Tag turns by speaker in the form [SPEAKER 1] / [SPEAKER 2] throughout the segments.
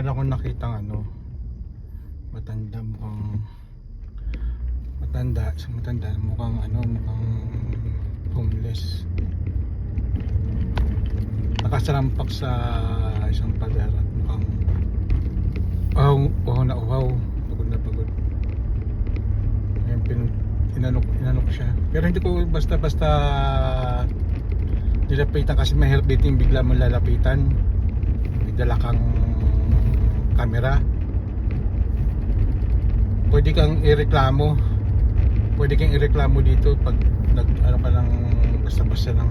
[SPEAKER 1] meron akong nakitang ano, matanda mukhang matanda, isang matanda mukhang ano, mukhang homeless. Nakasalampak sa isang pader at mukhang uhaw, uhaw na uhaw. Pagod na pagod. Ngayon pin, inanok, inanok siya. Pero hindi ko basta-basta nilapitan kasi may help dating bigla mo lalapitan. May dala kang camera. Pwede kang ireklamo. Pwede kang ireklamo dito pag nag ano ka ng basta-basta ng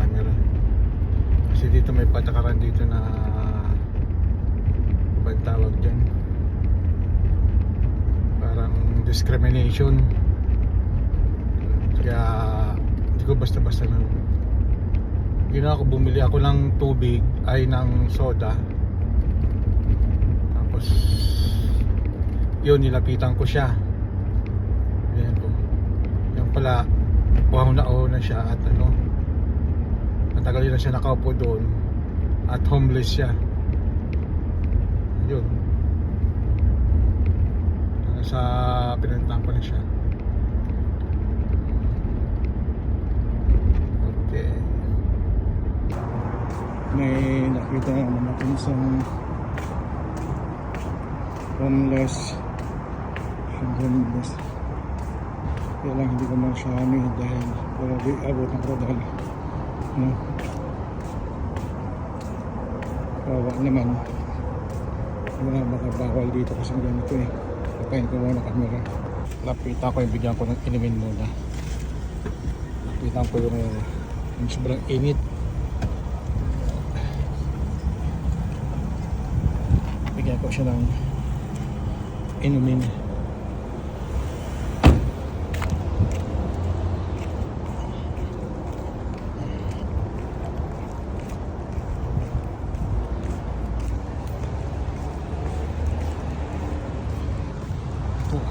[SPEAKER 1] camera. Kasi dito may patakaran dito na ba ang tawag dyan? Parang discrimination. Kaya hindi ko basta-basta lang ginawa ko bumili ako ng tubig ay ng soda tapos yun nilapitan ko siya. Yan po. Yan pala uhaw na uhaw na siya at ano matagal na siya nakaupo doon at homeless siya. Yun. Nasa pinantahan ko na siya. Okay. May nakita naman ako isang homeless. Yung homeless kaya lang hindi ko siya ano dahil grabe abot ng radal. No kawa naman. Wala baka bawal dito kasi ganito eh. Patayin ko muna camera. Lapitan ko yung bigyan ko ng inumin muna. Lapitan ko yung, yung sobrang init. Bigyan ko siya ng inumin ito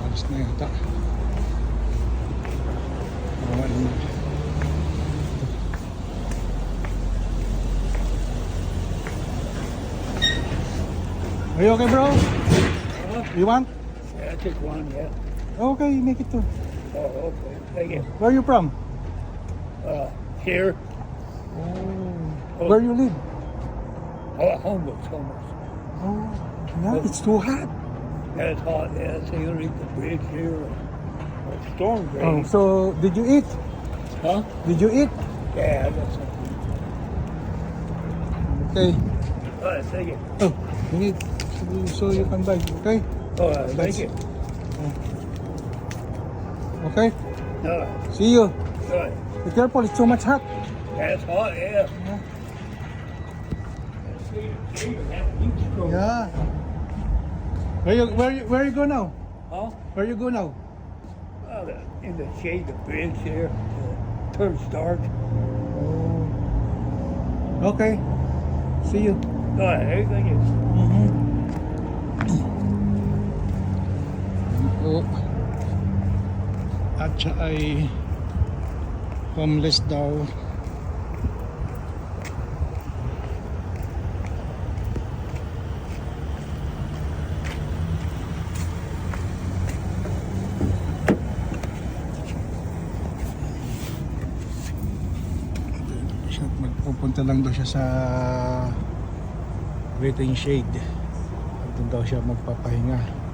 [SPEAKER 1] alis na yata naman. Are you okay bro? You want?
[SPEAKER 2] Yeah, I took one, yeah.
[SPEAKER 1] Okay, you make it two.
[SPEAKER 2] Oh, okay. Thank you.
[SPEAKER 1] Where are you from?
[SPEAKER 2] Uh, here,
[SPEAKER 1] Oh. Where you live?
[SPEAKER 2] oh, homeless, homeless.
[SPEAKER 1] Oh, yeah, it's too hot.
[SPEAKER 2] Yeah, it's hot, yeah, so you read the bridge here. Uh, storm
[SPEAKER 1] Oh, so did you eat?
[SPEAKER 2] Huh?
[SPEAKER 1] Did you eat?
[SPEAKER 2] Yeah, I got something.
[SPEAKER 1] Okay.
[SPEAKER 2] All right, thank you.
[SPEAKER 1] Oh, you need so you can buy. Okay.
[SPEAKER 2] All right, thank you.
[SPEAKER 1] Okay.
[SPEAKER 2] All right,
[SPEAKER 1] See you.
[SPEAKER 2] all right.
[SPEAKER 1] Be careful. It's too much hot.
[SPEAKER 2] Yeah, it's hot, yeah.
[SPEAKER 1] Yeah. Where you where you where you go now?
[SPEAKER 2] Huh?
[SPEAKER 1] Where you go now?
[SPEAKER 2] Oh, the, in the shade, of the bridge here. Uh, turns dark.
[SPEAKER 1] Okay. See you.
[SPEAKER 2] All right, thank you.
[SPEAKER 1] Mm-hmm. Po. At siya ay homeless daw. Siya, magpupunta lang daw siya sa waiting shade. Doon daw siya magpapahinga.